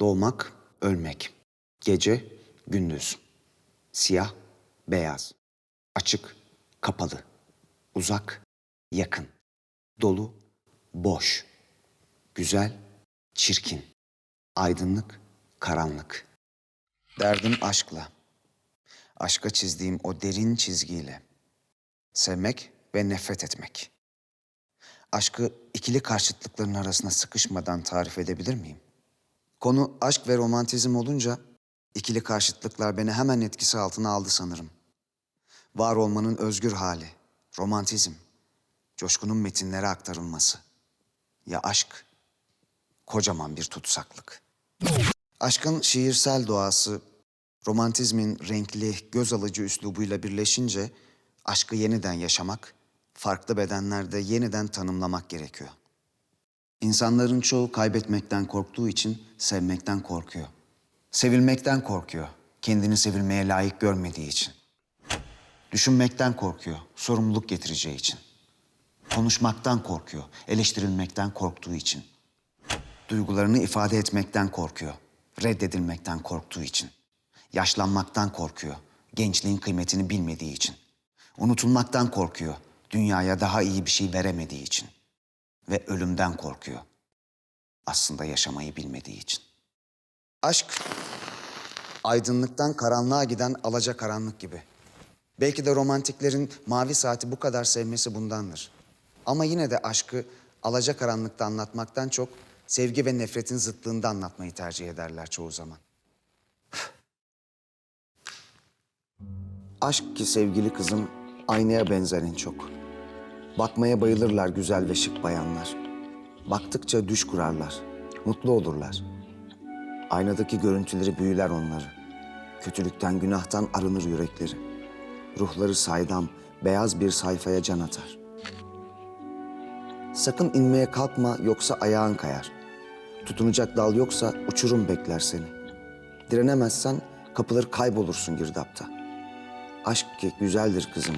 Doğmak, ölmek. Gece, gündüz. Siyah, beyaz. Açık, kapalı. Uzak, yakın. Dolu, boş. Güzel, çirkin. Aydınlık, karanlık. Derdim aşkla. Aşka çizdiğim o derin çizgiyle. Sevmek ve nefret etmek. Aşkı ikili karşıtlıkların arasına sıkışmadan tarif edebilir miyim? Konu aşk ve romantizm olunca ikili karşıtlıklar beni hemen etkisi altına aldı sanırım. Var olmanın özgür hali, romantizm, coşkunun metinlere aktarılması. Ya aşk, kocaman bir tutsaklık. Aşkın şiirsel doğası, romantizmin renkli, göz alıcı üslubuyla birleşince aşkı yeniden yaşamak, farklı bedenlerde yeniden tanımlamak gerekiyor. İnsanların çoğu kaybetmekten korktuğu için sevmekten korkuyor. Sevilmekten korkuyor, kendini sevilmeye layık görmediği için. Düşünmekten korkuyor, sorumluluk getireceği için. Konuşmaktan korkuyor, eleştirilmekten korktuğu için. Duygularını ifade etmekten korkuyor, reddedilmekten korktuğu için. Yaşlanmaktan korkuyor, gençliğin kıymetini bilmediği için. Unutulmaktan korkuyor, dünyaya daha iyi bir şey veremediği için. Ve ölümden korkuyor, aslında yaşamayı bilmediği için. Aşk, aydınlıktan karanlığa giden alacakaranlık gibi. Belki de romantiklerin mavi saati bu kadar sevmesi bundandır. Ama yine de aşkı alacakaranlıkta anlatmaktan çok sevgi ve nefretin zıtlığında anlatmayı tercih ederler çoğu zaman. Aşk ki sevgili kızım aynaya benzer en çok. Bakmaya bayılırlar güzel ve şık bayanlar. Baktıkça düş kurarlar, mutlu olurlar. Aynadaki görüntüleri büyüler onları. Kötülükten, günahtan arınır yürekleri. Ruhları saydam, beyaz bir sayfaya can atar. Sakın inmeye kalkma yoksa ayağın kayar. Tutunacak dal yoksa uçurum bekler seni. Direnemezsen kapılır kaybolursun girdapta. Aşk ki güzeldir kızım,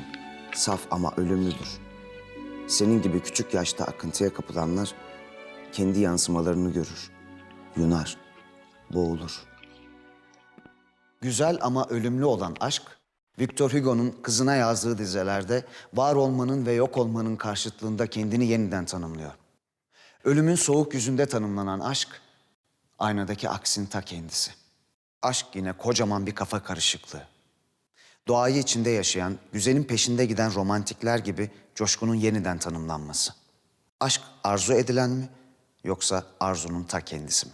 saf ama ölümlüdür. Senin gibi küçük yaşta akıntıya kapılanlar kendi yansımalarını görür, yunar, boğulur. Güzel ama ölümlü olan aşk, Victor Hugo'nun kızına yazdığı dizelerde var olmanın ve yok olmanın karşıtlığında kendini yeniden tanımlıyor. Ölümün soğuk yüzünde tanımlanan aşk, aynadaki aksin ta kendisi. Aşk yine kocaman bir kafa karışıklığı. Doğayı içinde yaşayan, güzelin peşinde giden romantikler gibi coşkunun yeniden tanımlanması. Aşk arzu edilen mi yoksa arzunun ta kendisi mi?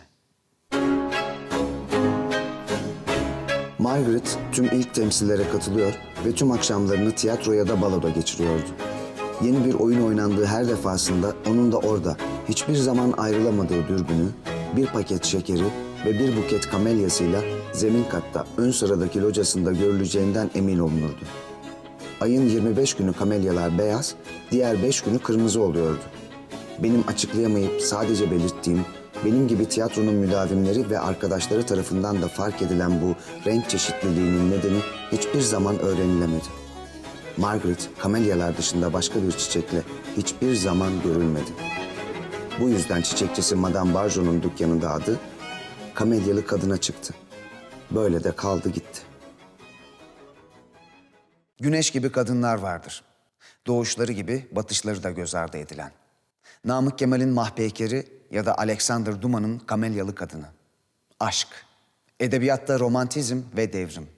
Margaret tüm ilk temsillere katılıyor ve tüm akşamlarını tiyatro ya da baloda geçiriyordu. Yeni bir oyun oynandığı her defasında onun da orada hiçbir zaman ayrılamadığı dürbünü, bir paket şekeri ve bir buket kamelyasıyla zemin katta ön sıradaki locasında görüleceğinden emin olunurdu. Ayın 25 günü kamelyalar beyaz, diğer 5 günü kırmızı oluyordu. Benim açıklayamayıp sadece belirttiğim, benim gibi tiyatronun müdavimleri ve arkadaşları tarafından da fark edilen bu renk çeşitliliğinin nedeni hiçbir zaman öğrenilemedi. Margaret, kamelyalar dışında başka bir çiçekle hiçbir zaman görülmedi. Bu yüzden çiçekçisi Madame Barjo'nun dükkanında adı kamelyalı kadına çıktı. Böyle de kaldı gitti. Güneş gibi kadınlar vardır. Doğuşları gibi batışları da göz ardı edilen. Namık Kemal'in mahpeykeri ya da Alexander Dumas'ın kamelyalı kadını. Aşk. Edebiyatta romantizm ve devrim.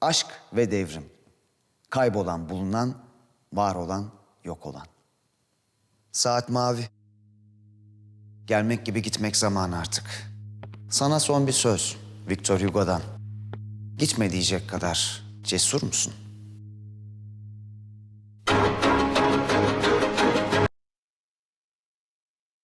Aşk ve devrim. Kaybolan bulunan, var olan yok olan. Saat mavi. Gelmek gibi gitmek zamanı artık. Sana son bir söz Victor Hugo'dan. Gitme diyecek kadar cesur musun?